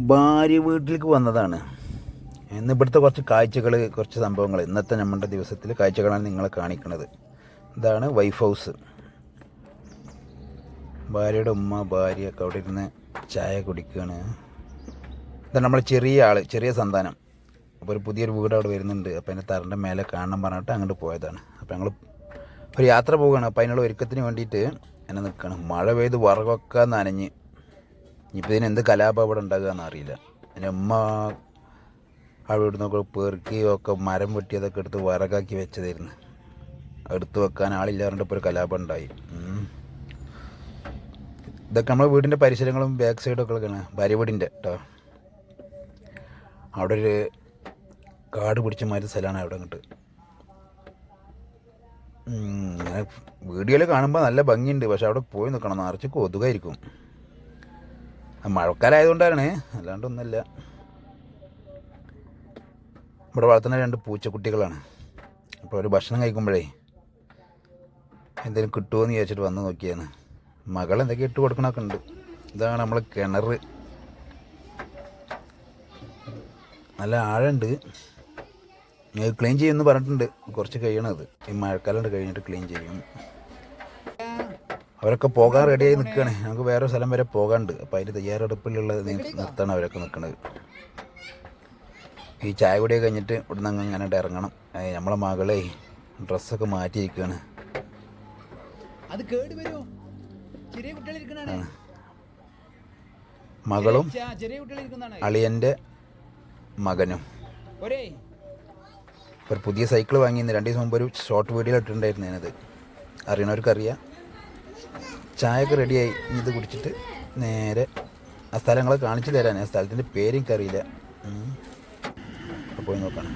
ഭാര്യ വീട്ടിലേക്ക് വന്നതാണ്. ഇന്ന് ഇവിടുത്തെ കുറച്ച് കാഴ്ചകൾ കുറച്ച് സംഭവങ്ങൾ ഇന്നത്തെ നമ്മുടെ ദിവസത്തിൽ കാഴ്ചകളാണ് നിങ്ങളെ കാണിക്കുന്നത്. ഇതാണ് വൈഫ് ഹൗസ് ഭാര്യയുടെ ഉമ്മ ഭാര്യ ഒക്കെ അവിടെ ഇരുന്ന് ചായ കുടിക്കുകയാണ് ഇതാണ് നമ്മൾ ചെറിയ ആൾ ചെറിയ സന്താനം. അപ്പോൾ ഒരു പുതിയൊരു വീട് അവിടെ വരുന്നുണ്ട്. അപ്പോൾ അതിന്റെ തറന്റെ മേലെ കാണണം പറഞ്ഞിട്ട് അങ്ങോട്ട് പോയതാണ്. അപ്പോൾ ഞങ്ങൾ ഒരു യാത്ര പോവുകയാണ്. അപ്പോൾ അതിനുള്ള ഒരുക്കത്തിന് വേണ്ടിയിട്ട് എന്നെ നിൽക്കുകയാണ് മഴ പെയ്ത് വറകൊക്കെ നനഞ്ഞ്. ഇനിയിപ്പോൾ ഇതിന് എന്ത് കലാപം അവിടെ ഉണ്ടാകുകയെന്ന് അറിയില്ല. എന്റെ ഉമ്മ അവിടെ ഇവിടുന്നൊക്കെ പെറുക്കി ഒക്കെ മരം വെട്ടിയതൊക്കെ എടുത്ത് വിറകാക്കി വെച്ചതായിരുന്നു. എടുത്തു വെക്കാൻ ആളില്ലാറുണ്ട് ഇപ്പോൾ ഒരു കലാപം ഉണ്ടായി. ഇതൊക്കെ നമ്മുടെ വീടിന്റെ പരിസരങ്ങളും ബാക്ക് സൈഡൊക്കെ ഭാര്യ വീടിന്റെ കേട്ടോ അവിടെ ഒരു കാട് പിടിച്ച മാതിരി സ്ഥലമാണ് അവിടെ അങ്ങോട്ട്. വീഡിയോയിൽ കാണുമ്പോൾ നല്ല ഭംഗിയുണ്ട്. പക്ഷെ അവിടെ പോയി നിൽക്കണം നിറച്ച് കൊതുകായിരിക്കും. മഴക്കാലമായതുകൊണ്ടാണ് അല്ലാണ്ടൊന്നുമില്ല. ഇവിടെ വളർത്തുന്ന രണ്ട് പൂച്ചക്കുട്ടികളാണ്. അപ്പോൾ ഒരു ഭക്ഷണം കഴിക്കുമ്പോഴേ എന്തെങ്കിലും കിട്ടുമോ എന്ന് വിചാരിച്ചിട്ട് വന്ന് നോക്കിയാണ് മകൾ എന്തൊക്കെ ഇട്ട് കൊടുക്കണമൊക്കെ ഉണ്ട്. ഇതാണ് നമ്മൾ കിണർ. നല്ല ആഴമുണ്ട്. ക്ലീൻ ചെയ്യുമെന്ന് പറഞ്ഞിട്ടുണ്ട്. കുറച്ച് കഴിയണത് ഈ മഴക്കാലം കഴിഞ്ഞിട്ട് ക്ലീൻ ചെയ്യും. അവരൊക്കെ പോകാൻ റെഡിയായി നിൽക്കുകയാണ് നമുക്ക് വേറെ സ്ഥലം വരെ പോകാണ്ട് അപ്പോൾ അതിന്റെ തയ്യാറെടുപ്പിലുള്ള നിർത്താണ് അവരൊക്കെ നിൽക്കുന്നത് ഈ ചായ കുടിയൊക്കെ കഴിഞ്ഞിട്ട് ഇവിടുന്ന് അങ്ങ് അങ്ങനെ ഇറങ്ങണം. നമ്മളെ മകളെ ഡ്രസ്സൊക്കെ മാറ്റിയിരിക്കുകയാണ് അത് കേട് വരുമോ ചെറിയ കുട്ടികൾ ഇരിക്കണാണ് മകളും അളിയന്റെ മകനും. ഒരേ. പുതിയ സൈക്കിൾ വാങ്ങിയിരുന്നു രണ്ട് ദിവസം മുമ്പ് ഒരു ഷോർട്ട് വീഡിയോ ഇട്ടിട്ടുണ്ടായിരുന്നു ഞാനത്. അറിയണവർക്ക് അറിയാം ചായയൊക്കെ റെഡിയായി. ഇത് കുടിച്ചിട്ട് നേരെ ആ സ്ഥലങ്ങളെ കാണിച്ചു തരാൻ. ആ സ്ഥലത്തിന്റെ പേര് എനിക്കറിയില്ല ഉം. അപ്പോൾ പോയി നോക്കണം.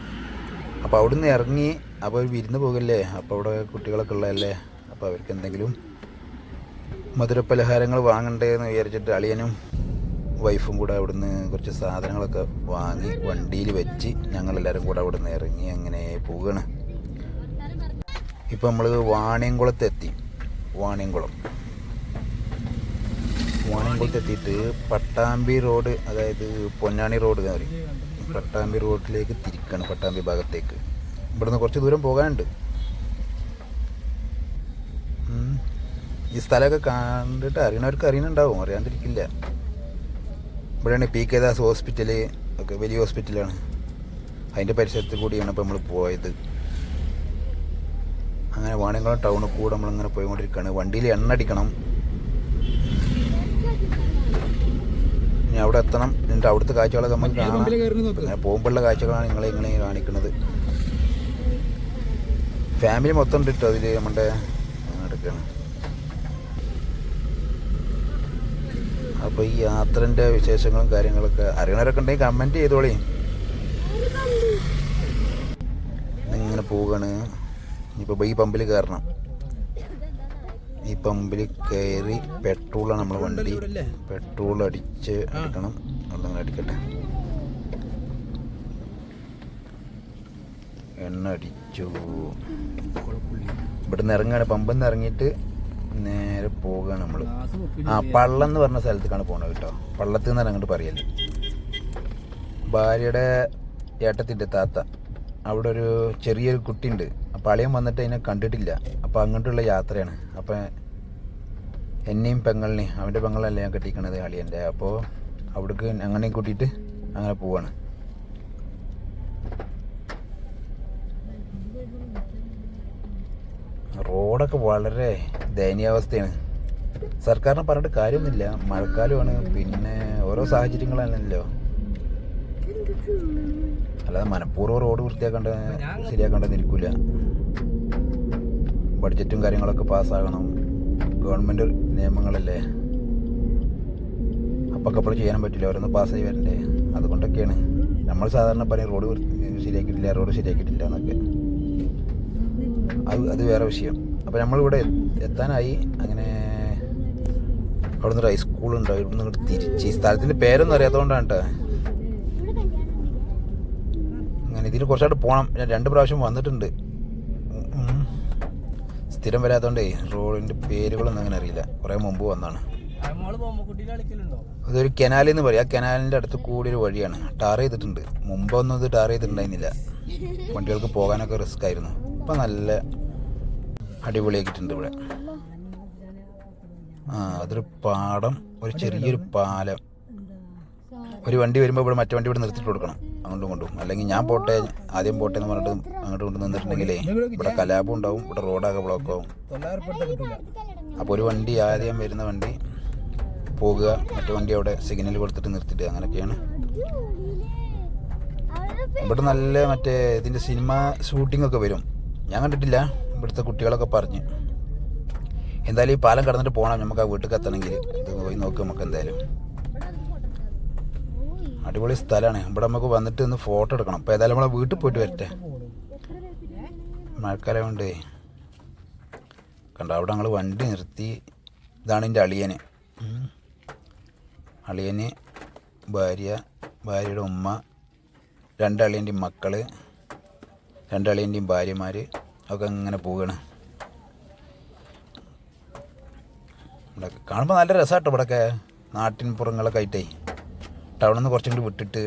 അപ്പോൾ അവിടുന്ന് ഇറങ്ങി അപ്പോൾ ഒരു വിരുന്ന് പോകല്ലേ? അപ്പോൾ അവിടെ കുട്ടികളൊക്കെ ഉള്ളതല്ലേ? അപ്പോൾ അവർക്ക് എന്തെങ്കിലും മധുരപലഹാരങ്ങൾ വാങ്ങണ്ടേ എന്ന് വിചാരിച്ചിട്ട് അളിയനും വൈഫും കൂടെ അവിടുന്ന് കുറച്ച് സാധനങ്ങളൊക്കെ വാങ്ങി വണ്ടിയിൽ വെച്ച് ഞങ്ങളെല്ലാവരും കൂടെ അവിടുന്ന് ഇറങ്ങി അങ്ങനെ പോവുകയാണ്. ഇപ്പം നമ്മൾ വാണിയംകുളത്തെത്തി. വാണിയംകുളം. എത്തിയിട്ട് പട്ടാമ്പി റോഡ് അതായത് പൊന്നാണി റോഡ് കാര്യം പട്ടാമ്പി റോഡിലേക്ക് തിരിക്കണം പട്ടാമ്പി ഭാഗത്തേക്ക്. ഇവിടുന്ന് കുറച്ച് ദൂരം പോകാനുണ്ട്. ഈ സ്ഥലമൊക്കെ കണ്ടിട്ട് അറിയണവർക്ക് അറിയണുണ്ടാവും അറിയാണ്ടിരിക്കില്ല. ഇവിടെയാണ് പി കെ ദാസ് ഹോസ്പിറ്റൽ ഒക്കെ വലിയ ഹോസ്പിറ്റലാണ്. അതിന്റെ പരിസരത്ത് കൂടിയാണ് ഇപ്പോൾ നമ്മൾ പോയത്. അങ്ങനെ വാണിയംകുളം ടൗണിൽ കൂടെ നമ്മളിങ്ങനെ പോയിക്കൊണ്ടിരിക്കുകയാണ് വണ്ടിയിൽ എണ്ണ അടിക്കണം. ഇനി അവിടെ എത്തണം. എന്നിട്ട് അവിടുത്തെ കാഴ്ചകളൊക്കെ നമുക്ക് കാണാം പോകുമ്പോഴുള്ള കാഴ്ചകളാണ് നിങ്ങളെ ഇങ്ങനെ കാണിക്കുന്നത്. ഫാമിലി മൊത്തം ഉണ്ട് കേട്ടോ അതിൽ നമ്മുടെ എടുക്കണം അപ്പോൾ ഈ യാത്രന്റെ വിശേഷങ്ങളും കാര്യങ്ങളൊക്കെ അറിയണവരൊക്കെ ഉണ്ടെങ്കിൽ കമന്റ് ചെയ്തോളി. ഇങ്ങനെ പോവുകയാണ് ഇനിയിപ്പോൾ ഈ പമ്പിൽ കയറണം. ഈ പമ്പിൽ കയറി പെട്രോളാണ് നമ്മളെ വണ്ടി. പെട്രോൾ അടിച്ച് അടിക്കണം. അങ്ങനെ അടിക്കട്ടെ. എണ്ണ അടിച്ചു. ഇവിടുന്ന് ഇറങ്ങുകയാണ് പമ്പിൽ നിന്ന് ഇറങ്ങിയിട്ട് നേരെ പോവുകയാണ് നമ്മൾ ആ പള്ളം എന്ന് പറഞ്ഞ സ്ഥലത്തേക്കാണ് പോണത് കേട്ടോ. പള്ളത്തിൽ നിന്നാണ് അങ്ങോട്ട് പറയൽ. ഭാര്യയുടെ ഏട്ടത്തിന്റെ താത്ത. അവിടെ ഒരു ചെറിയൊരു കുട്ടിയുണ്ട്. അളിയൻ വന്നിട്ട് അതിനെ കണ്ടിട്ടില്ല. അപ്പോൾ അങ്ങോട്ടുള്ള യാത്രയാണ്. അപ്പോൾ എന്നെയും പെങ്ങളിനെയും അവന്റെ പെങ്ങളല്ല ഞാൻ കെട്ടിക്കണത് അളിയന്റെ അപ്പോൾ അവിടേക്ക് അങ്ങനെയും കൂട്ടിയിട്ട് അങ്ങനെ പോവാണ്. റോഡൊക്കെ വളരെ ദയനീയാവസ്ഥയാണ്. സർക്കാരിനെ പറഞ്ഞിട്ട് കാര്യമൊന്നുമില്ല. മഴക്കാലമാണ്. പിന്നെ ഓരോ സാഹചര്യങ്ങളാണല്ലോ. അല്ലാതെ മനഃപൂർവം റോഡ് വൃത്തിയാക്കേണ്ട ശരിയാക്കേണ്ടെന്ന് ഇരിക്കില്ല ബഡ്ജറ്റും കാര്യങ്ങളൊക്കെ പാസ്സാകണം. ഗവൺമെന്റ് നിയമങ്ങളല്ലേ? അപ്പൊക്കപ്പോൾ ചെയ്യാൻ പറ്റില്ല ഓരോന്ന് പാസ്സായി വരണ്ടേ? അതുകൊണ്ടൊക്കെയാണ്. നമ്മൾ സാധാരണ പറയും റോഡ് ശരിയാക്കിയിട്ടില്ല റോഡ് ശരിയാക്കിയിട്ടില്ല എന്നൊക്കെ. അത് അത് വേറെ വിഷയം. അപ്പോൾ നമ്മളിവിടെ എത്താനായി. അങ്ങനെ അവിടെ ഒരു ഹൈസ്കൂളുണ്ട് ഇവിടുന്ന് നിന്ന് തിരിച്ച്. ഈ സ്ഥലത്തിന്റെ പേരൊന്നും അറിയാത്തതുകൊണ്ടാണ് കേട്ടോ അങ്ങനെ ഇതിൽ കുറച്ചായിട്ട് പോകണം ഞാൻ രണ്ട് പ്രാവശ്യം വന്നിട്ടുണ്ട്. സ്ഥിരം വരാത്തതുകൊണ്ടേ റോഡിന്റെ പേരുകളൊന്നും അങ്ങനെ അറിയില്ല. കുറേ മുമ്പ് വന്നാണ്. ഇതൊരു കനാലിൽ എന്ന് പറയും. ആ കനാലിന്റെ അടുത്ത് കൂടി ഒരു വഴിയാണ്. ടാർ ചെയ്തിട്ടുണ്ട്. മുമ്പൊന്നും ഇത് ടാർ ചെയ്തിട്ടുണ്ടായിരുന്നില്ല. വണ്ടികൾക്ക് പോകാനൊക്കെ റിസ്ക് ആയിരുന്നു. ഇപ്പം നല്ല അടിപൊളിയാക്കിയിട്ടുണ്ട് ഇവിടെ. ആ അതൊരു പാടം ഒരു ചെറിയൊരു പാലം. ഒരു വണ്ടി വരുമ്പോൾ ഇവിടെ മറ്റേ വണ്ടി ഇവിടെ നിർത്തിയിട്ട് കൊടുക്കണം. അങ്ങോട്ടും കൊണ്ടും അല്ലെങ്കിൽ ഞാൻ പോട്ടെ ആദ്യം പോട്ടെ എന്ന് പറഞ്ഞിട്ട് അങ്ങോട്ട് കൊണ്ട് നിന്നിട്ടുണ്ടെങ്കിലേ ഇവിടെ കലാപം ഉണ്ടാവും ഇവിടെ റോഡാകെ ബ്ലോക്ക് ആവും. അപ്പോൾ ഒരു വണ്ടി ആദ്യം വരുന്ന വണ്ടി പോകുക മറ്റു വണ്ടി അവിടെ സിഗ്നൽ കൊടുത്തിട്ട് നിർത്തിയിട്ട് അങ്ങനെയൊക്കെയാണ്. ഇവിടെ നല്ല മറ്റേ ഇതിന്റെ സിനിമ ഷൂട്ടിംഗ് ഒക്കെ വരും. ഞാൻ കണ്ടിട്ടില്ല ഇവിടുത്തെ കുട്ടികളൊക്കെ പറഞ്ഞ്. എന്തായാലും ഈ പാലം കടന്നിട്ട് പോകണം നമുക്ക് ആ വീട്ടിൽ എത്തണമെങ്കിൽ. ഇത് പോയി നോക്ക് നമുക്ക് എന്തായാലും. അടിപൊളി സ്ഥലമാണ് ഇവിടെ നമുക്ക് വന്നിട്ട് ഒന്ന് ഫോട്ടോ എടുക്കണം. അപ്പോൾ ഏതായാലും നമ്മളെ വീട്ടിൽ പോയിട്ട് വരട്ടെ. മഴക്കാലം കൊണ്ട് കണ്ടോ അവിടെ ഞങ്ങൾ വണ്ടി നിർത്തി. ഇതാണ് എന്റെ അളിയന്. അളിയന് ഭാര്യ ഭാര്യയുടെ ഉമ്മ രണ്ടളിയന്റെയും മക്കൾ രണ്ടളിയന്റെയും ഭാര്യമാർ ഒക്കെ ഇങ്ങനെ പോവുകയാണ് ഇവിടെ കാണുമ്പോൾ നല്ല രസമാട്ടോ ഇവിടെയൊക്കെ നാട്ടിൻ പുറങ്ങളൊക്കെ ആയിട്ടേ. ടൗണിൽ നിന്ന് കുറച്ചും കൂടി വിട്ടിട്ട്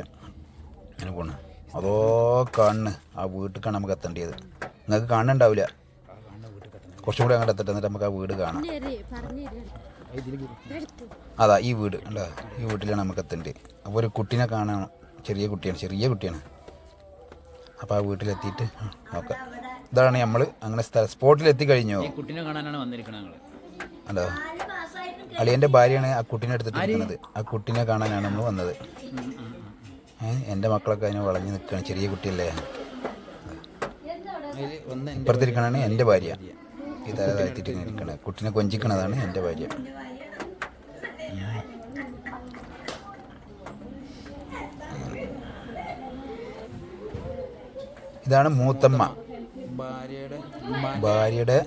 അങ്ങനെ പോണ്. അതോ കാണുന്നു ആ വീട്ടിലേക്കാണ് നമുക്ക് എത്തേണ്ടത് നിങ്ങൾക്ക് കാണുന്നുണ്ടാവില്ല കുറച്ചും കൂടി അങ്ങോട്ട് എത്തട്ടെ എന്നിട്ട് നമുക്ക് ആ വീട് കാണാം. അതാ ഈ വീട് ഉണ്ടോ ഈ വീട്ടിലാണ് നമുക്ക് എത്തേണ്ടത് അപ്പോൾ ഒരു കുട്ടീനെ കാണാൻ ചെറിയ കുട്ടിയാണ് ചെറിയ കുട്ടിയാണ്. അപ്പോൾ ആ വീട്ടിലെത്തിയിട്ട് നോക്കാം. ഇതാണ് നമ്മൾ അങ്ങനെ സ്ഥല സ്പോട്ടിൽ എത്തിക്കഴിഞ്ഞോ കുട്ടീനെ കാണാനാണ് വന്നിരിക്കുന്നത് അല്ലോ അളിയന്റെ ഭാര്യയാണ് ആ കുട്ടീനെ എടുത്തിട്ട് നിൽക്കുന്നത് ആ കുട്ടീനെ കാണാനാണ് നമ്മൾ വന്നത്. എന്റെ എന്റെ മക്കളൊക്കെ അതിനെ വളഞ്ഞു നിൽക്കുകയാണ് ചെറിയ കുട്ടിയല്ലേ? ഇപ്പുറത്തിരിക്കണാണ് എന്റെ എന്റെ ഭാര്യ. ഇതായിട്ട് ഇരിക്കണത് കുട്ടീനെ കൊഞ്ചിക്കണതാണ് എന്റെ ഭാര്യ. ഇതാണ് മൂത്തമ്മ. ഭാര്യയുടെ ഭാര്യയുടെ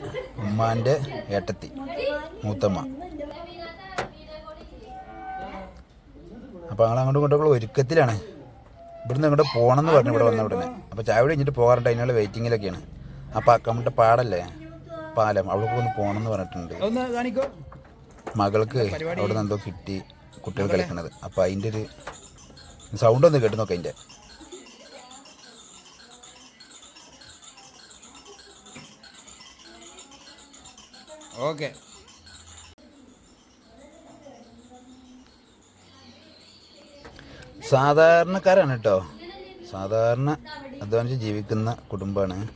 ഉമ്മാന്റെ ഏട്ടത്തി. മൂത്തമ്മ. അപ്പോൾ ഞങ്ങൾ അങ്ങോട്ടും ഇങ്ങോട്ടും ഒരുക്കത്തിലാണ്. ഇവിടുന്ന് ഇങ്ങോട്ട് പോകണമെന്ന് പറഞ്ഞു ഇവിടെ വന്ന ഉടനെ. അപ്പോൾ ചായ കഴിഞ്ഞിട്ട് പോകാറുണ്ട്. അതിനുള്ള വെയിറ്റിങ്ങിലൊക്കെയാണ് അപ്പോൾ അക്കമ്മയുടെ പാടല്ലേ? പാലം. അവൾക്ക് ഒന്ന് പോകണമെന്ന് പറഞ്ഞിട്ടുണ്ട്. ഒന്ന് കാണിക്കോ? മകൾക്ക് അവിടെ നിന്ന് എന്തോ കിട്ടി കുട്ടികൾ കളിക്കണത്. അപ്പോൾ അതിന്റെ ഒരു സൗണ്ട് ഒന്ന് കേട്ട് നോക്കാം അതിന്റെ ഓക്കെ സാധാരണക്കാരാണ് കേട്ടോ. സാധാരണ അധ്വാനിച്ച് ജീവിക്കുന്ന കുടുംബമാണ്.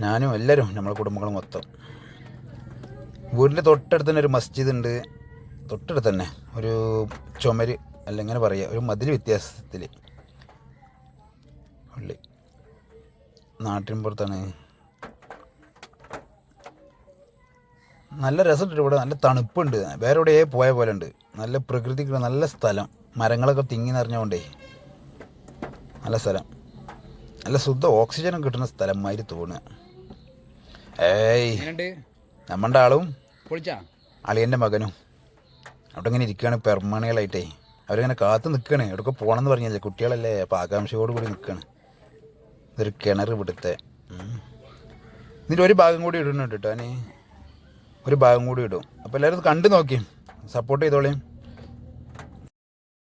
ഞാനും എല്ലാവരും നമ്മളെ കുടുംബങ്ങൾ മൊത്തം. വീടിന്റെ തൊട്ടടുത്ത് തന്നെ ഒരു മസ്ജിദ് ഉണ്ട്. തൊട്ടടുത്ത് തന്നെ ഒരു ചുമര് അല്ലെങ്കിൽ പറയുക ഒരു മതിൽ വ്യത്യാസത്തിൽ. പള്ളി. നാട്ടിൻ പുറത്താണ്. നല്ല രസമുണ്ട് ഇവിടെ നല്ല തണുപ്പുണ്ട്. വേറെ എവിടെയേ പോയ പോലെ ഉണ്ട്. നല്ല പ്രകൃതിക്കുള്ള നല്ല സ്ഥലം. മരങ്ങളൊക്കെ തിങ്ങി നിറഞ്ഞുകൊണ്ടേ നല്ല സ്ഥലം. നല്ല ശുദ്ധ ഓക്സിജനും കിട്ടുന്ന സ്ഥലം മാതിരി തോന്നുക. ഏയ് നമ്മുടെ നമ്മളുടെ ആളും അളിയന്റെ മകനും. അവിടെ ഇങ്ങനെ ഇരിക്കുകയാണ് പെർമണികളായിട്ടേ അവരിങ്ങനെ കാത്തു നിൽക്കുകയാണ്. എവിടെയൊക്കെ പോകണമെന്ന് പറഞ്ഞില്ലേ? കുട്ടികളല്ലേ അപ്പോൾ ആകാംക്ഷയോട് കൂടി നിൽക്കുകയാണ്. ഇതൊരു കിണർ ഇവിടുത്തെ. ഇതിന്റെ ഒരു ഭാഗം കൂടി ഇടുന്നുണ്ട് കേട്ടോ ഞാൻ ഒരു ഭാഗം കൂടി ഇടും. അപ്പോൾ എല്ലാവരും കണ്ടു നോക്കി. സപ്പോർട്ട് ചെയ്തോളേം.